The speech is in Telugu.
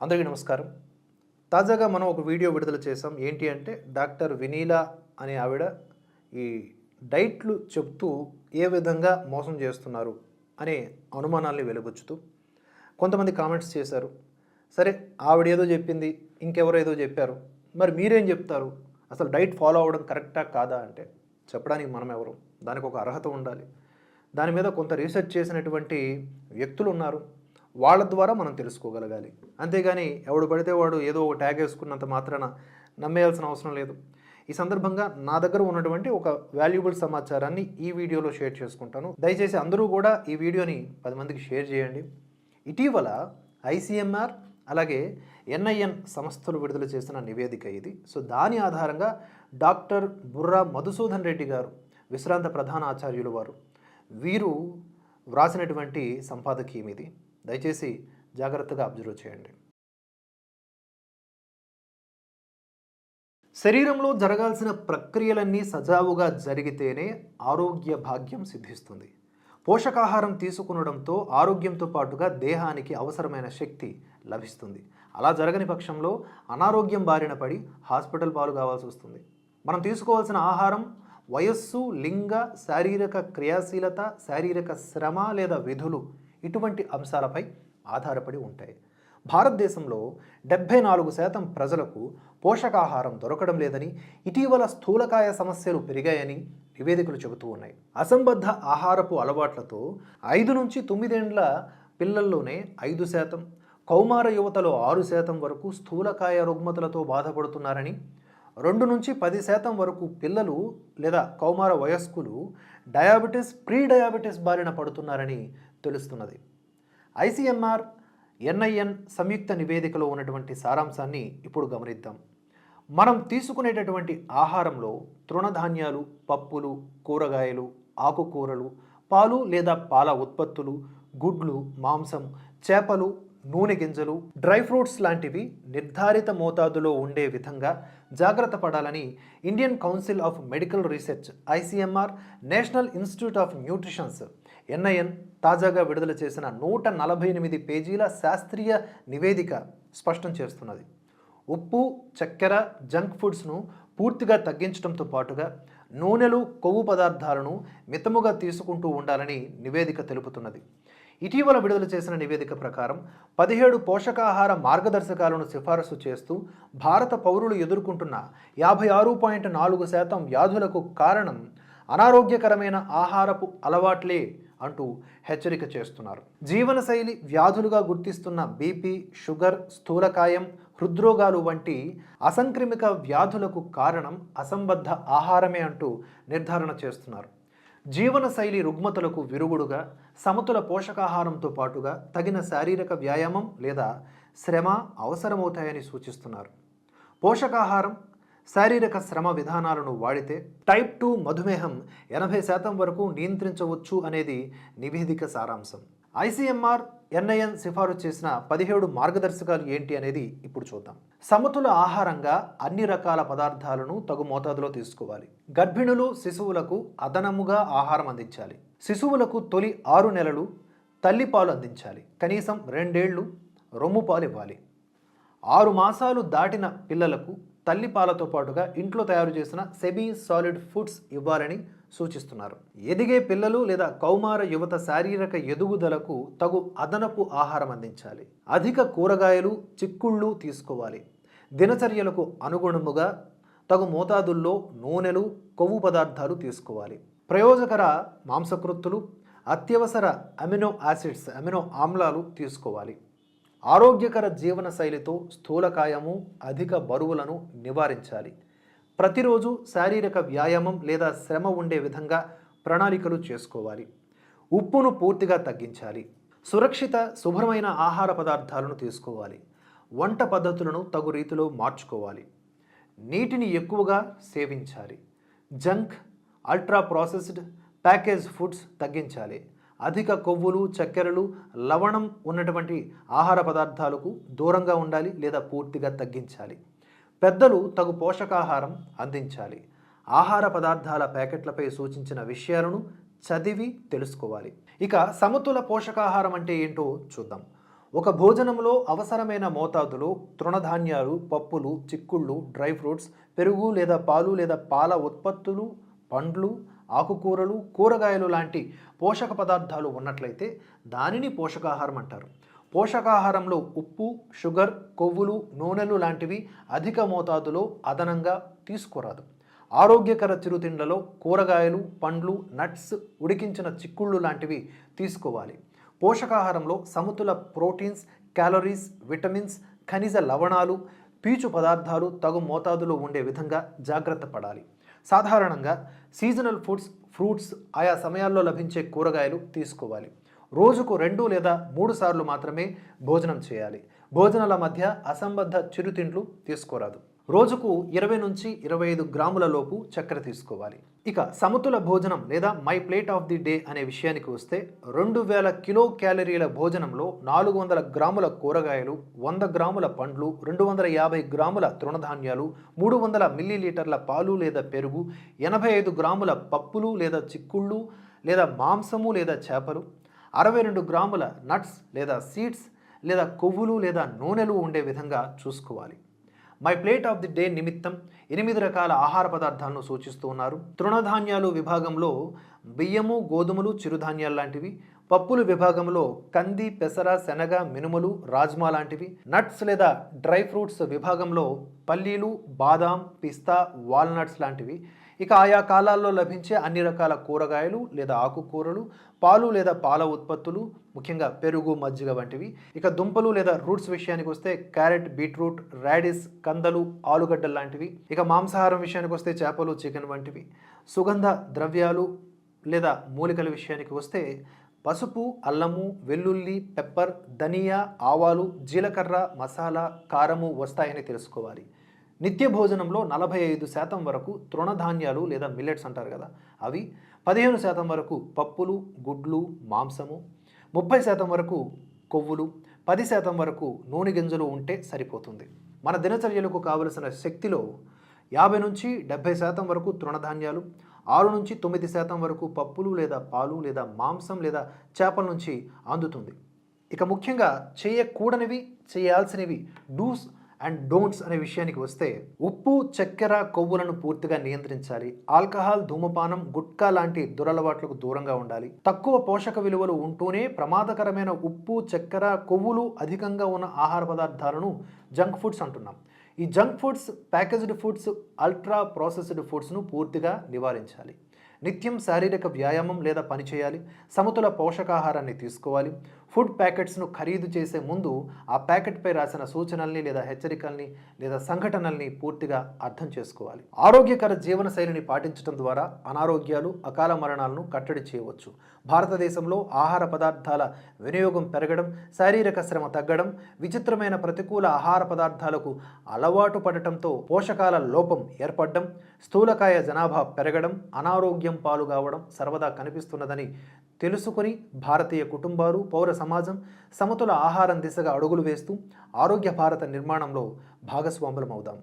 అందరికీ నమస్కారం. తాజాగా మనం ఒక వీడియో విడుదల చేసాం ఏంటి అంటే డాక్టర్ వినీలా అనే ఆవిడ ఈ డైట్లు చెప్తూ ఏ విధంగా మోసం చేస్తున్నారు అనే అనుమానాల్ని వెలుగుచ్చుతూ కొంతమంది కామెంట్స్ చేశారు. సరే ఆవిడ ఏదో చెప్పింది ఇంకెవరో ఏదో చెప్పారు. మరి మీరేం చెప్తారు? అసలు డైట్ ఫాలో అవ్వడం కరెక్టా కాదా అంటే చెప్పడానికి మనం ఎవరు? దానికి ఒక అర్హత ఉండాలి. దాని మీద కొంత రీసెర్చ్ చేసినటువంటి వ్యక్తులు ఉన్నారు. వాళ్ళ ద్వారా మనం తెలుసుకోగలగాలి. అంతేగాని ఎవడు పడితే వాడు ఏదో ఒక ట్యాగ్ వేసుకున్నంత మాత్రాన నమ్మేయాల్సిన అవసరం లేదు. ఈ సందర్భంగా నా దగ్గర ఉన్నటువంటి ఒక వాల్యుబుల్ సమాచారాన్ని ఈ వీడియోలో షేర్ చేసుకుంటాను. దయచేసి అందరూ కూడా ఈ వీడియోని పది మందికి షేర్ చేయండి. ఇటీవల ఐసీఎంఆర్ అలాగే ఎన్ఐఎన్ సంస్థలు విడుదల చేసిన నివేదిక ఇది. సో దాని ఆధారంగా డాక్టర్ బుర్రా మధుసూదన్ రెడ్డి గారు విశ్రాంత ప్రధాన ఆచార్యులు వారు వీరు వ్రాసినటువంటి సంపాదకీయం ఇది. దయచేసి జాగ్రత్తగా అబ్జర్వ్ చేయండి. శరీరంలో జరగాల్సిన ప్రక్రియలన్నీ సజావుగా జరిగితేనే ఆరోగ్య భాగ్యం సిద్ధిస్తుంది. పోషకాహారం తీసుకునడంతో ఆరోగ్యంతో పాటుగా దేహానికి అవసరమైన శక్తి లభిస్తుంది. అలా జరగని పక్షంలో అనారోగ్యం బారిన పడి హాస్పిటల్ పాలు కావాల్సి వస్తుంది. మనం తీసుకోవాల్సిన ఆహారం వయస్సు లింగ శారీరక క్రియాశీలత శారీరక శ్రమ లేదా విధులు ఇటువంటి అంశాలపై ఆధారపడి ఉంటాయి. భారతదేశంలో డెబ్బై నాలుగు శాతం ప్రజలకు పోషకాహారం దొరకడం లేదని ఇటీవల స్థూలకాయ సమస్యలు పెరిగాయని నివేదికలు చెబుతూ ఉన్నాయి. అసంబద్ధ ఆహారపు అలవాట్లతో ఐదు నుంచి తొమ్మిదేండ్ల పిల్లల్లోనే ఐదు శాతం కౌమార యువతలో ఆరు శాతం వరకు స్థూలకాయ రుగ్మతలతో బాధపడుతున్నారని రెండు నుంచి పది శాతం వరకు పిల్లలు లేదా కౌమార వయస్కులు డయాబెటీస్ ప్రీ డయాబెటీస్ బారిన పడుతున్నారని తెలుస్తున్నది. ఐసీఎంఆర్ ఎన్ఐఎన్ సంయుక్త నివేదికలో ఉన్నటువంటి సారాంశాన్ని ఇప్పుడు గమనిద్దాం. మనం తీసుకునేటటువంటి ఆహారంలో తృణధాన్యాలు పప్పులు కూరగాయలు ఆకుకూరలు పాలు లేదా పాల ఉత్పత్తులు గుడ్లు మాంసం చేపలు నూనె గింజలు డ్రై ఫ్రూట్స్ లాంటివి నిర్ధారిత మోతాదులో ఉండే విధంగా జాగ్రత్త పడాలని Indian council of medical research ICMR national institute of nutritions NIN తాజాగా విడుదల చేసిన నూట నలభై ఎనిమిది పేజీల శాస్త్రీయ నివేదిక స్పష్టం చేస్తున్నది. ఉప్పు చక్కెర జంక్ ఫుడ్స్ను పూర్తిగా తగ్గించడంతో పాటుగా నూనెలు కొవ్వు పదార్థాలను మితముగా తీసుకుంటూ ఉండాలని నివేదిక తెలుపుతున్నది. ఇటీవల విడుదల చేసిన నివేదిక ప్రకారం పదిహేడు పోషకాహార మార్గదర్శకాలను సిఫారసు చేస్తూ భారత పౌరులు ఎదుర్కొంటున్న యాభై ఆరు పాయింట్ నాలుగు శాతం వ్యాధులకు కారణం అనారోగ్యకరమైన ఆహారపు అలవాట్లే అంటూ హెచ్చరిక చేస్తున్నారు. జీవనశైలి వ్యాధులుగా గుర్తిస్తున్న బీపీ షుగర్ స్థూలకాయం హృద్రోగాలు వంటి అసంక్రమిక వ్యాధులకు కారణం అసంబద్ధ ఆహారమే అంటూ నిర్ధారణ చేస్తున్నారు. జీవనశైలి రుగ్మతలకు విరుగుడుగా సమతుల పోషకాహారంతో పాటుగా తగిన శారీరక వ్యాయామం లేదా శ్రమ అవసరమవుతాయని సూచిస్తున్నారు. పోషకాహారం శారీరక శ్రమ విధానాలను వాడితే టైప్ టూ మధుమేహం ఎనభై శాతం వరకు నియంత్రించవచ్చు అనేది నివేదిక సారాంశం. ఐసీఎంఆర్ ఎన్ఐఎన్ సిఫారు చేసిన పదిహేడు మార్గదర్శకాలు ఏంటి అనేది ఇప్పుడు చూద్దాం. సమతుల ఆహారంగా అన్ని రకాల పదార్థాలను తగు మోతాదులో తీసుకోవాలి. గర్భిణులు శిశువులకు అదనముగా ఆహారం అందించాలి. శిశువులకు తొలి ఆరు నెలలు తల్లిపాలు అందించాలి. కనీసం రెండేళ్ళు రొమ్ము పాలు ఇవ్వాలి. ఆరు మాసాలు దాటిన పిల్లలకు తల్లిపాలతో పాటుగా ఇంట్లో తయారు చేసిన సెబీ సాలిడ్ ఫుడ్స్ ఇవ్వాలని సూచిస్తున్నారు. ఎదిగే పిల్లలు లేదా కౌమార యువత శారీరక ఎదుగుదలకు తగు అదనపు ఆహారం అందించాలి. అధిక కూరగాయలు చిక్కుళ్ళు తీసుకోవాలి. దినచర్యలకు అనుగుణముగా తగు మోతాదుల్లో నూనెలు కొవ్వు పదార్థాలు తీసుకోవాలి. ప్రయోజకర మాంసకృత్తులు అత్యవసర అమినో యాసిడ్స్ అమినో ఆమ్లాలు తీసుకోవాలి. ఆరోగ్యకర జీవన శైలితో స్థూలకాయము అధిక బరువులను నివారించాలి. ప్రతిరోజు శారీరక వ్యాయామం లేదా శ్రమ ఉండే విధంగా ప్రణాళికలు చేసుకోవాలి. ఉప్పును పూర్తిగా తగ్గించాలి. సురక్షిత శుభ్రమైన ఆహార పదార్థాలను తీసుకోవాలి. వంట పద్ధతులను తగు రీతిలో మార్చుకోవాలి. నీటిని ఎక్కువగా సేవించాలి. Junk ultra processed package foods తగ్గించాలి. అధిక కొవ్వులు చక్కెరలు లవణం ఉన్నటువంటి ఆహార పదార్థాలకు దూరంగా ఉండాలి లేదా పూర్తిగా తగ్గించాలి. పెద్దలు తగు పోషకాహారం అందించాలి. ఆహార పదార్థాల ప్యాకెట్లపై సూచించిన విషయాలను చదివి తెలుసుకోవాలి. ఇక సమతుల పోషకాహారం అంటే ఏంటో చూద్దాం. ఒక భోజనంలో అవసరమైన మోతాదులో తృణధాన్యాలు పప్పులు చిక్కుళ్ళు డ్రై ఫ్రూట్స్ పెరుగు లేదా పాలు లేదా పాల ఉత్పత్తులు పండ్లు ఆకుకూరలు కూరగాయలు లాంటి పోషక పదార్థాలు ఉన్నట్లయితే దానిని పోషకాహారం అంటారు. పోషకాహారంలో ఉప్పు షుగర్ కొవ్వులు నూనెలు లాంటివి అధిక మోతాదులో అదనంగా తీసుకురాదు. ఆరోగ్యకర చిరుతిండ్లలో కూరగాయలు పండ్లు నట్స్ ఉడికించిన చిక్కుళ్ళు లాంటివి తీసుకోవాలి. పోషకాహారంలో సమతుల ప్రోటీన్స్ క్యాలరీస్ విటమిన్స్ ఖనిజ లవణాలు పీచు పదార్థాలు తగు మోతాదులో ఉండే విధంగా జాగ్రత్త పడాలి. సాధారణంగా సీజనల్ ఫుడ్స్ ఫ్రూట్స్ ఆయా సమయాల్లో లభించే కూరగాయలు తీసుకోవాలి. రోజుకు రెండు లేదా మూడు సార్లు మాత్రమే భోజనం చేయాలి. భోజనాల మధ్య అసంబద్ధ చిరుతిండ్లు తీసుకోరాదు. రోజుకు ఇరవై నుంచి ఇరవై ఐదు గ్రాముల లోపు చక్కెర తీసుకోవాలి. ఇక సమతుల భోజనం లేదా my plate of the day అనే విషయానికి వస్తే రెండు వేల కిలో క్యాలరీల భోజనంలో నాలుగు వందల గ్రాముల కూరగాయలు వంద గ్రాముల పండ్లు రెండు వందల యాభై గ్రాముల తృణధాన్యాలు మూడు వందల మిల్లీలీటర్ల పాలు లేదా పెరుగు ఎనభై ఐదు గ్రాముల పప్పులు లేదా చిక్కుళ్ళు లేదా మాంసము లేదా చేపలు అరవై రెండు గ్రాముల నట్స్ లేదా సీడ్స్ లేదా కొవ్వులు లేదా నూనెలు ఉండే విధంగా చూసుకోవాలి. My plate of the day నిమిత్తం ఎనిమిది రకాల ఆహార పదార్థాలను సూచిస్తూ ఉన్నారు. తృణధాన్యాలు విభాగంలో బియ్యము గోధుమలు చిరుధాన్యాలు లాంటివి. పప్పుల విభాగంలో కంది పెసర శనగ మినుములు రాజ్మా లాంటివి. నట్స్ లేదా డ్రై ఫ్రూట్స్ విభాగంలో పల్లీలు బాదాం పిస్తా వాల్నట్స్ లాంటివి. ఇక ఆయా కాలాల్లో లభించే అన్ని రకాల కూరగాయలు లేదా ఆకుకూరలు పాలు లేదా పాల ఉత్పత్తులు ముఖ్యంగా పెరుగు మజ్జిగ వంటివి. ఇక దుంపలు లేదా రూట్స్ విషయానికి వస్తే క్యారెట్ బీట్రూట్ రాడిస్ కందలు ఆలుగడ్డలు లాంటివి. ఇక మాంసాహారం విషయానికి వస్తే చేపలు చికెన్ వంటివి. సుగంధ ద్రవ్యాలు లేదా మూలికల విషయానికి వస్తే పసుపు అల్లము వెల్లుల్లి పెప్పర్ ధనియా ఆవాలు జీలకర్ర మసాలా కారము వస్తాయని తెలుసుకోవాలి. నిత్య భోజనంలో నలభై ఐదు శాతం వరకు తృణధాన్యాలు లేదా మిల్లెట్స్ అంటారు కదా అవి పదిహేను శాతం వరకు పప్పులు గుడ్లు మాంసము ముప్పై శాతం వరకు కొవ్వులు పది శాతం వరకు నూనె గింజలు ఉంటే సరిపోతుంది. మన దినచర్యలకు కావలసిన శక్తిలో యాభై నుంచి డెబ్భై శాతం వరకు తృణధాన్యాలు ఆరు నుంచి తొమ్మిది శాతం వరకు పప్పులు లేదా పాలు లేదా మాంసం లేదా చేపల నుంచి అందుతుంది. ఇక ముఖ్యంగా చేయకూడనివి చేయాల్సినవి డూస్ అండ్ డోంట్స్ అనే విషయానికి వస్తే ఉప్పు చక్కెర కొవ్వులను పూర్తిగా నియంత్రించాలి. ఆల్కహాల్ ధూమపానం గుట్కా లాంటి దురలవాట్లకు దూరంగా ఉండాలి. తక్కువ పోషక విలువలు ఉంటూనే ప్రమాదకరమైన ఉప్పు చక్కెర కొవ్వులు అధికంగా ఉన్న ఆహార పదార్థాలను జంక్ ఫుడ్స్ అంటున్నాం. ఈ junk foods packaged foods ultra processed ఫుడ్స్ను పూర్తిగా నివారించాలి. నిత్యం శారీరక వ్యాయామం లేదా పని చేయాలి. సమతుల పోషకాహారాన్ని తీసుకోవాలి. ఫుడ్ ప్యాకెట్స్ను ఖరీదు చేసే ముందు ఆ ప్యాకెట్పై రాసిన సూచనల్ని లేదా హెచ్చరికల్ని లేదా సంఘటనల్ని పూర్తిగా అర్థం చేసుకోవాలి. ఆరోగ్యకర జీవనశైలిని పాటించడం ద్వారా అనారోగ్యాలు అకాల మరణాలను కట్టడి చేయవచ్చు. భారతదేశంలో ఆహార పదార్థాల వినియోగం పెరగడం శారీరక శ్రమ తగ్గడం విచిత్రమైన ప్రతికూల ఆహార పదార్థాలకు అలవాటు పడటంతో పోషకాల లోపం ఏర్పడడం స్థూలకాయ జనాభా పెరగడం అనారోగ్యం పాలు కావడం సర్వదా కనిపిస్తున్నదని తెలుసుకొని భారతీయ కుటుంబాలు పౌర సమాజం సమతుల ఆహారం దిశగా అడుగులు వేస్తూ ఆరోగ్య భారత నిర్మాణంలో భాగస్వాములమవుదాం.